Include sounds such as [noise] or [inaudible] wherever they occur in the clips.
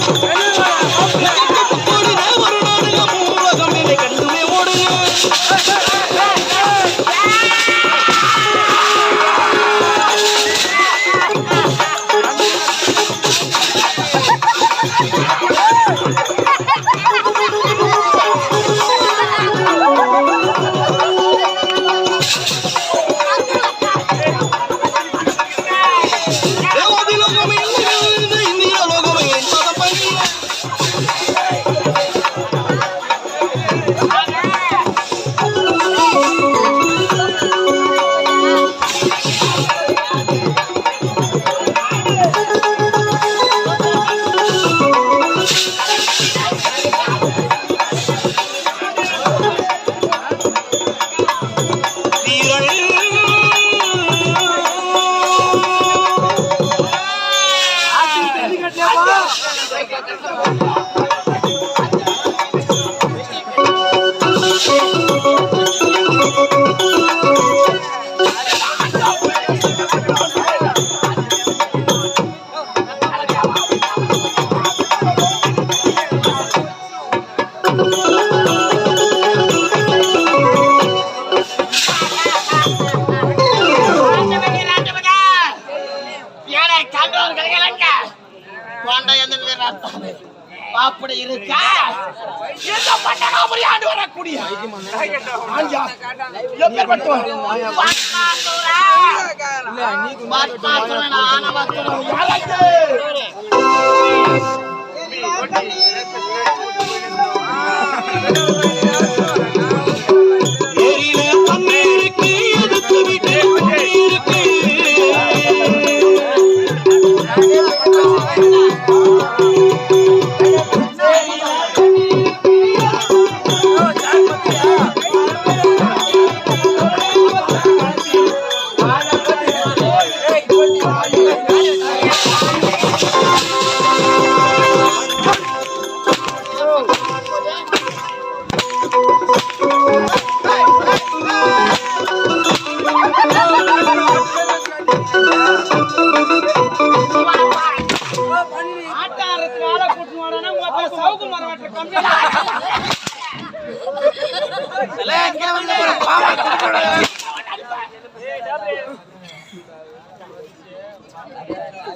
¡Saludos! [laughs] ஆண்டு வரக்கூடிய ஆஞ்சா, எப்பேற்பட்டவன்? பத்மாசுரா. பத்மாசுரன்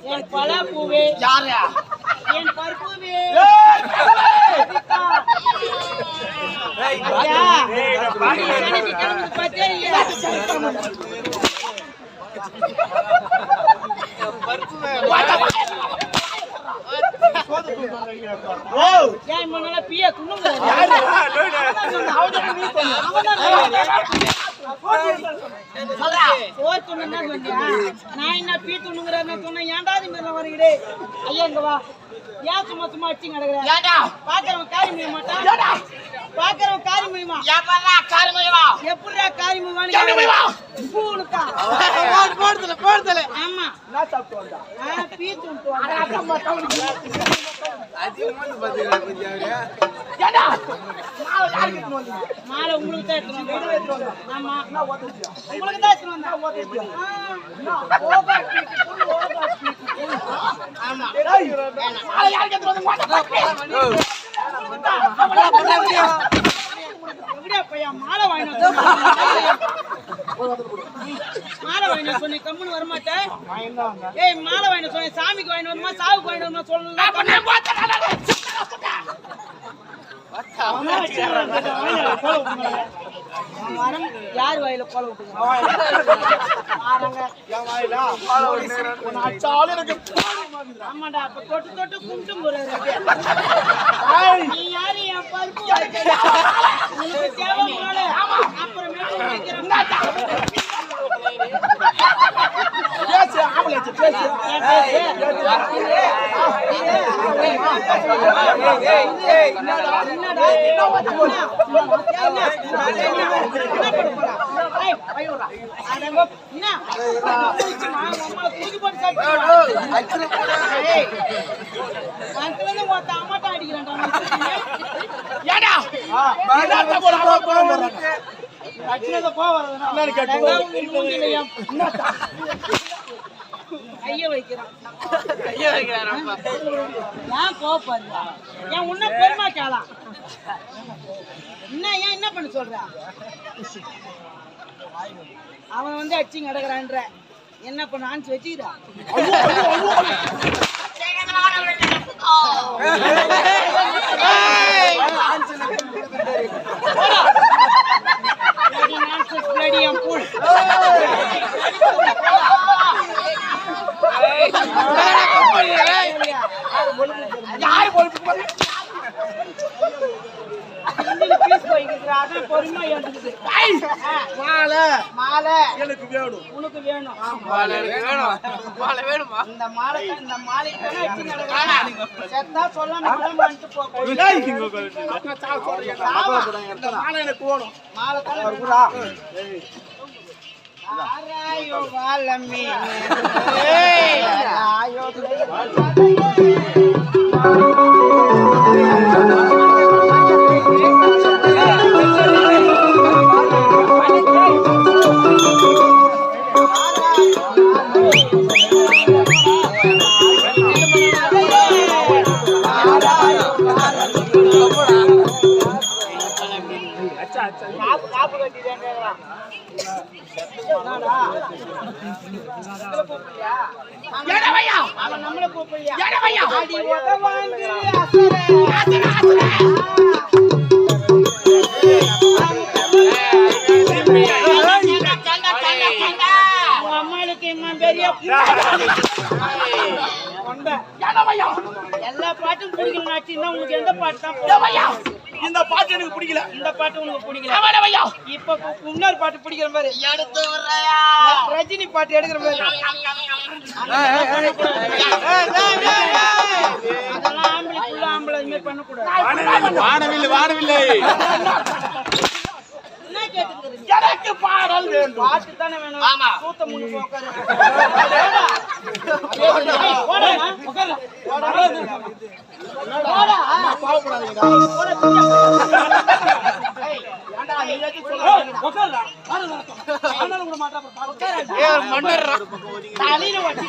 என் பல பூவே யாரு என் நல்லா பிய துண்ணுங்கிறாரு? சொல்றா. சோறு துண்ணுன்னா சொன்னியா? நான் என்ன பீ துண்ணுங்கிறேன்னு சொன்னேன். ஏன்டா இது மாதிரிலாம் வரீங்களே? ஐயா, இங்க வா. ஏன் சும்மா சும்மா அடிச்சு கிடக்குற? ஏண்டா? பாக்குறவன் காரி முடிய மாட்டான்? பாக்குறவன் காரி முடியுமா எப்படா காரிமயமா? எப்படிடா காரி எப்படி முடியுமா? போடுதல, போடுதல. ஆமா சாப்பிட்டு வந்தா? பீ துண்டு? மாலை? மாலை உங்களுக்கு தான். ஆமா மாலை சொன்னேன் கம்முன்னு வரமாட்டேன் ஏய் மாலை வாங்கிட்டு சொன்னேன் சாமிக்கு வாங்கிட்டு வருமா சாவுக்கு வாங்கிட்டு வருமா சொல்லலாம் மரம் யார் வாயில கோல விட்டுங்க? உன்னை அடிச்சாலும் எனக்கு ஆமாடா அப்ப தொட்டு தொட்டு கும்பிட்டு போறாரு ஏய், நீ யாரு? என் பருப்பு வைக்கிற? உனக்கு தேவை மாலை அப்புறமேட்டு வைக்கிறேன் பேசு, ஆம்பளை ஆச்சு, பேசு. ஏன் பேசு? கோவம் வருதுன்னா, என்னன்னு கேட்டு அடங்கோ, உன் மூஞ்சில என் கைய வைக்கிறான். கைய வைக்கிறாரப்பா. ஏன் கோவப்படுறா ஏன் உன்ன பெருமா கேளாம் என்ன ஏன் என்ன பண்ண சொல்ற? அவன் வந்து அடிச்சு கிடக்குறான்ற என்ன பண்ண ஆன்ஸ் வச்சுக்கிறா மாலை மாலை வேணுமா இந்த மாலை இந்த மாலை செத்தா மாலை எனக்கு மாலை ஆராயோ வாழமே. கூப்பிடலையா? அவன் அவன் நம்மள கூப்பிடலையா? அடி உதவாங்கு அசரே. உன் அம்மாளுக்கு பெரிய. எல்லா பாட்டும் பிடிக்கணும் உங்களுக்கு எந்த பாட்டு தான்? இந்த பாட்டு எனக்கு பிடிக்கல. இந்த பாட்டு உனக்கு பிடிக்கல. இப்ப இன்னொரு பாட்டு பிடிக்கிற மாதிரி. ரஜினி பாட்டு எடுக்கிற மாதிரி. அதெல்லாம் ஆம்பளை ஆம்பளை பண்ணக்கூடாது. என்ன கேட்டுக்கிறீங்க எனக்கு பாடல் வேண்டும். பாட்டு தானே வேணும்? ஆமா. சூத்த முன்னு போக்காரு மன்னர் தலையில வச்சு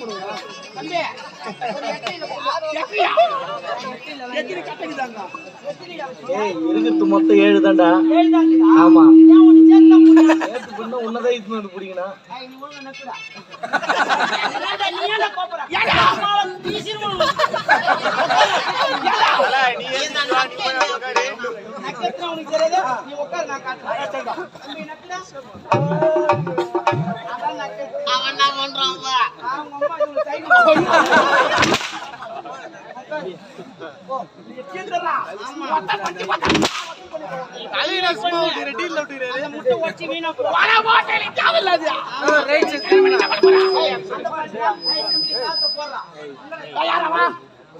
தம்பி ஏய் இருக்கிறது மொத்தம் ஏழு தான்டா. ஆமா. உன்னதான் இது வந்து உனக்கு? தெரியாது? நீ உட்காரு, நான் காட்டுறேன். தம்பி, நக்குடா.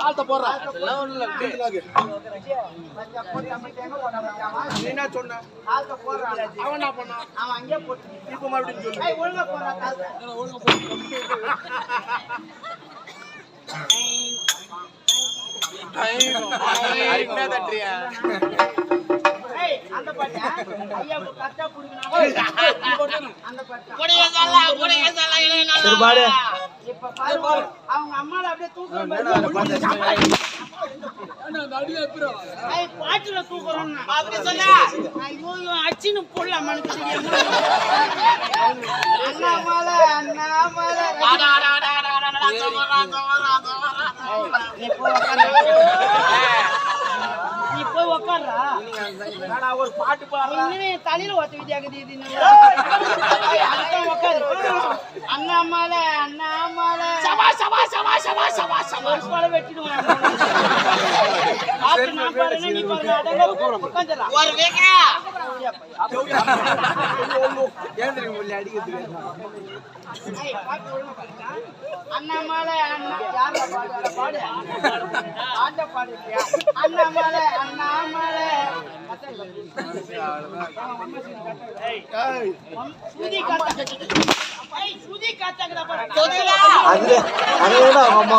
காலத்தை போடுறா. தாழ்த்த போடுறா மச்சான், போட்டு அம்மிட்டு எங்க போட்டா மச்சான்? நீ என்ன சொன்ன காலத்தை போடுறான். அவன் என்ன பண்ணான் அவன் அங்கேயே போட்டு இப்ப மறுபடியும் சொல்லு ஏய், ஒழுங்கா போடுறா, காலத்தை. ஏய், அந்த பாட்டா? ஐயா, கரெக்டா குடுக்கணும். அந்த பாட்டா? சரி பாடு இப்ப பாரு, அவங்க அம்மால அப்படியே தூக்குற மாதிரி. ஏய், பாட்டுல. ஐயோ, அச்சின்னு புள்ள அம்மானுக்கு தெரியுமா? போய் உக்காருடா. ஒரு பாட்டு பாடுறா இன்னும் என் தலையில ஒத்த விதியாகுது இது உக்காரு. ஒரு வெட்டிடுவேன். பார்த்து நான் பாருங்க, நீ பாருங்க. அடங்க, உட்காந்துடுறா. அண்ணாமலை? அண்ணாமலை, அண்ணாமலை. அதுலதான் அவங்க அம்மா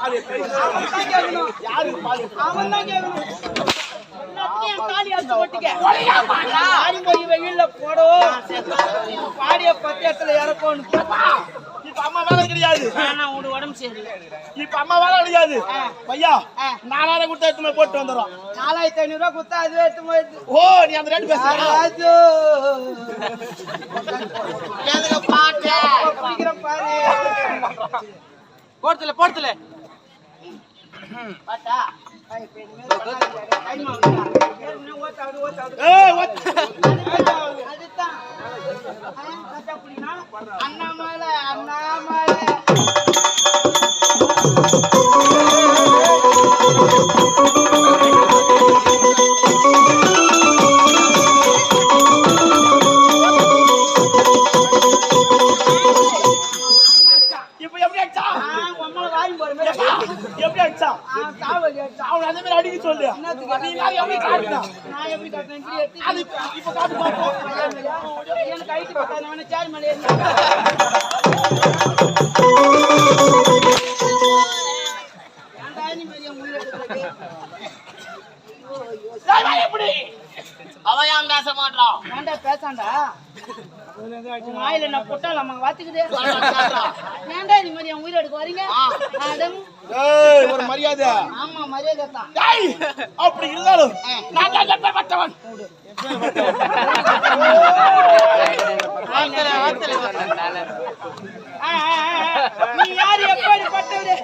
ஆடி போய் வெயில்ல போடவும் பாடிய பத்து இடத்துல இறக்கணும் இப்ப அம்மா வேலை கிடையாது ஆனா உனக்கு உடம்பு சரியில்லை இப்ப அம்மா வேலை கிடையாது ஐயா பையா நாலாயிரம் கொடுத்தா எடுத்து போய் போட்டு. வந்துடுறோம் நாலாயிரத்தி ஐநூறு ரூபாய் கொடுத்தா அதுவே எடுத்து போயிடுது ஓ நீ அந்த ரேட் பேசுற ராஜு எதுக்கு பாட்டு பாரு போர்த்தல போர்த்தல அண்ணாமலை அண்ணாமலை உம்மளை போற மாதிரி எப்படி அடிச்சா? அவன் அதே மாதிரி அடிக்க சொல்லு. நீ நான் எப்படி காட்டுனா? நான் எப்படி கட்டுறேன்? அது இப்ப காட்டு பாப்போம். எனக்கு height பத்தாது, சேர் மேல ஏன்டா நீ மாதிரி உயிரை எப்படி? ஏன் பேச மாட்டான் ஏன்டா பேசாண்டா? வாயில நான் பொட்டாலாமா வாத்துக்குது? ஏன்டா இது மாதிரி என் உயிரை எடுக்க வரீங்க ஒரு மரியாதை. ஆமா மரியாதை தான். டேய் அப்படி இருந்தாலும் நான் தான் ஆ, ஆ, நீ யாரு? எப்படி பட்டவரு?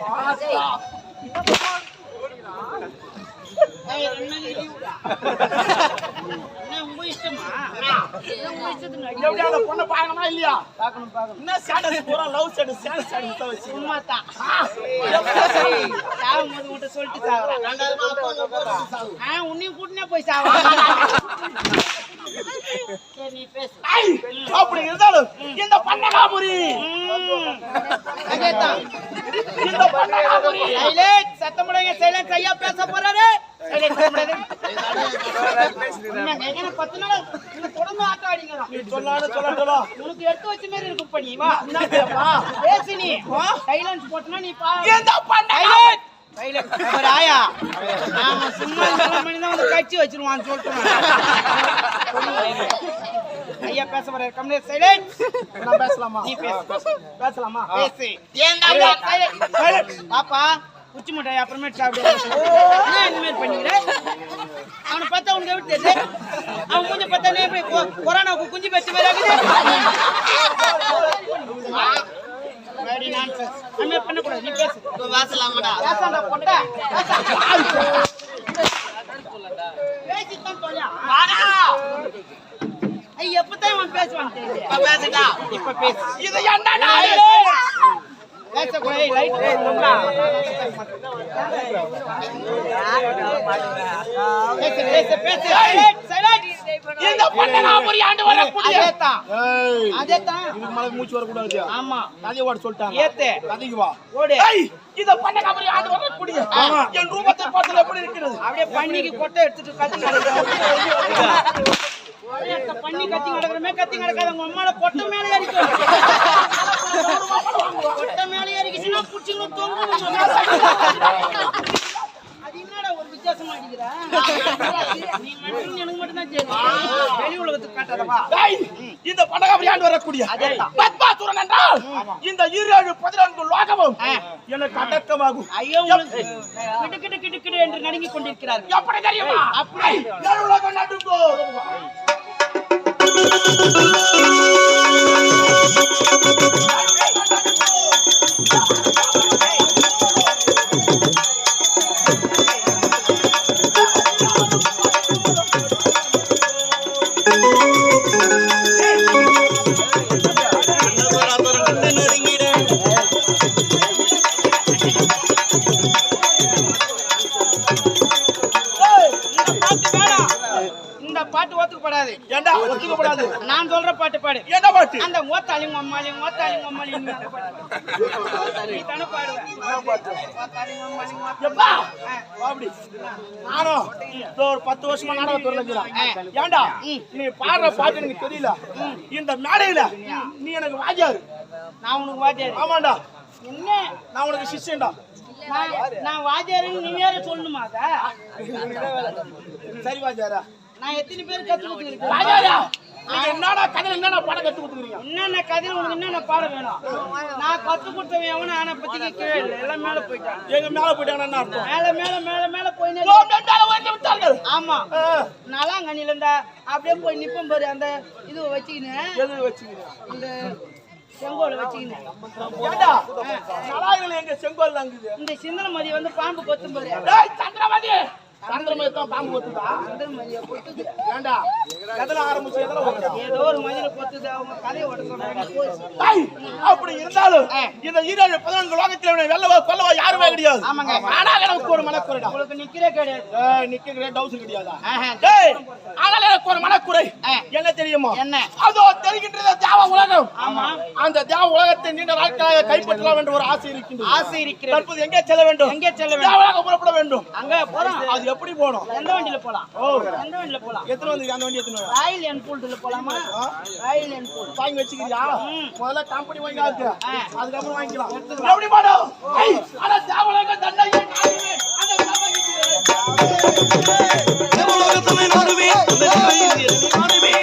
பொண்ணை பார்க்கணுமா இல்லையா? பார்க்கணும் பார்க்கணும். என்ன ஸ்டேட்டஸ் பூரா லவ் ஸ்டேட்டஸ் சேனல் ஸ்டேட்டஸ் தான் வச்சு சும்மா தான் சாவும் போது உன்கிட்ட சொல்லிட்டு சாவறேன் ஆ உன்னையும் கூட்டினே போய் சாவா சரி நீ பேசு. டேய் அப்படி இருந்தாலும் இந்த பண்ணகாபுரி ம், அதேதான் இந்த பண்ணகாபுரி சைலண்ட் சத்தம் முடங்க சைலண்ட் ஐயா பேச போறாரு. பத்து நாள் நீங்க தொடர்ந்து ஆட்டம் ஆடிங்களாம் நீ சொன்னாலும் சொல்லட்டும் உனக்கு எடுத்து வச்ச மாதிரி இருக்கும் பண்ணி வா என்ன பேப்பா பேசு நீ. சைலன்ஸ் போட்டனா நீ பா. இந்த பண்ணகாபுரி சைலண்ட் அவர் ஆயா ஆமா சும்மா மணி தான் வந்து கட்சி வச்சிருவான்னு சொல்லிட்டு ஐயா பேச கம்மியா சைலண்ட் நான் பேசலாமா? நீ பேசு. பேசலாமா? பேசு. பாப்பா. குச்சி மிட்டாய் அப்புறமேட்டு சாப்பிடு. என்ன இந்த மாதிரி பண்ணிக்கிற அவனை பார்த்தா உனக்கு எப்படி தெரியுது? அவன் மூஞ்ச பார்த்தா நீ எப்படி கொரோனாவுக்கு குஞ்சு பெற்ற மாதிரி ஆகுது. பண்ணக்கூடாது? நீ பேசு. பேசாண்டா பொட்டா பேசித்தான் ஐய் எப்பதான் இவன் பேசுவான் தெரியல இப்ப பேசு. இது என்னடா மூச்சு வரக்கூடாது ஆமா. கதையை ஓட சொல்லிட்டாங்க. ஏத்து. கதைக்கு வா. ஓடு. ஆண்டு என் ரூபத்தை எப்படி இருக்கிறது? அப்படியே பண்ணிக்கு கொட்டை எடுத்துட்டு கத்தி பண்ணி கத்தி கிடக்குறமே கத்தி கிடக்காத உங்க அம்மால பொட்டை மேலே ஏறிக்கும் பொட்டை மேலே ஏறிக்குச்சுன்னா புடிச்சுங்க தொங்கும் அது என்னடா ஒரு வித்தியாசமா அடிக்கிறா நீ மட்டும் எனக்கு மட்டும் தான் தெரியும் வெளி உலகத்துக்கு காட்டாதவா டேய், இந்த படகாபுரி ஆண்டு வரக்கூடிய. பத்மாசுரன் என்றால் இந்த ஈரேழு பதினான்கு லோகமும் எனக்கு அடக்கமாகும். ஐயோ கிட்டு கிட்டு கிட்டு என்று நடுங்கிக் கொண்டிருக்கிறார்கள். எப்படி தெரியுமா? அப்படி. ஏழு உலகம் நடுங்கோ. இந்த எப்பா அப்படி நானும் இதோ ஒரு பத்து வருஷமா நாடக துறையில இருக்கிறேன் ஏன்டா நீ பாடுற பாட்டு எனக்கு தெரியல இந்த மேடையில? நீ எனக்கு வாஜாரு நான் உனக்கு வாத்தியார் ஆமாண்டா என்ன நான் உனக்கு சிஷ்யன்டா நான் வாத்தியாருன்னு நீ வேற சொல்லணுமா? சரி வாஜாரா நான் எத்தனை பேர் கத்து கொடுத்துருக்கேன்? வாஜாரா நீங்க என்னடா கதை என்னடா பாடம் கத்து கொடுத்துக்கிறீங்க என்னென்ன கதையில உனக்கு என்னென்ன பாட வேணும்? நான் கத்து கொடுத்தவன் எவனும் ஆனா பத்திக்கு கீழே இல்லை எல்லாம் மேல போயிட்டான். எங்க மேல போயிட்டாங்கன்னா அர்த்தம்? மேல மேல மேல மேல வந்து ஆமா. ஆ, நலாங்கண்ணில இருந்தா அப்படியே போய் நிப்பம் பாரு அந்த இது வச்சுக்கினேன். எது இந்த செங்கோலை வச்சுக்கினேன். எங்க செங்கோல் இந்த சிந்தன மதி வந்து பாம்பு கொத்தும் பாரு. சந்திரமதி சந்திரமதி தான் பாம்பு கொத்துதா? சிந்தன மதிய கொத்துது. ஏண்டா? எதுல ஆரம்பிச்சு எதுல ஓடுதா ஏதோ ஒரு மதியில கொத்துது அவங்க கதையை ஓட சொல்றாங்க போய் ஐய், அப்படி இருந்தாலும் இந்த ஈரேழு பதினான்கு லோகத்தில் இவனை வெல்லவோ கொல்லவோ யாருமே கிடையாது. ஆமாங்க. ஆனால் எனக்கு ஒரு மனக்குறைடா உங்களுக்கு நிக்கிறே கிடையாது. ஏய், நிக்கிற டவுஸ் கிடையாதா? ஆஹா. டேய் ஆனால் எனக்கு ஒரு மனக்குறை. என்ன தெரியுமா? என்ன? அதோ தெரிகின்றது தேவ உலகம். ஆமா. அந்த தேவ உலகத்தை நீண்ட நாட்களாக கைப்பற்றலாம் என்ற ஒரு ஆசை இருக்கின்றது. ஆசை இருக்கிறது. தற்போது எங்கே செல்ல வேண்டும்? எங்கே செல்ல வேண்டும்? புறப்பட வேண்டும். அங்க போறோம். அது எப்படி போகணும்? எந்த வண்டியில போலாம்? எந்த வண்டியில போலாம்? எத்தனை வந்து அந்த வண்டி எத்தனை ராயல் என்ஃபீல்டுல போலாமா? ராயல் என்ஃபீல்டு வாங்கி வச்சுக்கிறியா? முதல்ல கம்பெனி வாங்கி ஆக்கு ஆ. அதுக்கப்புறம் வாங்கிக்கலாம். எப்படி ஐய், ஆனா தேவலாக தண்டையே நாடுவே. அந்த தேவலாக தேவலோகத்தமை நாடுவே. அந்த தேவனை நாடுவே.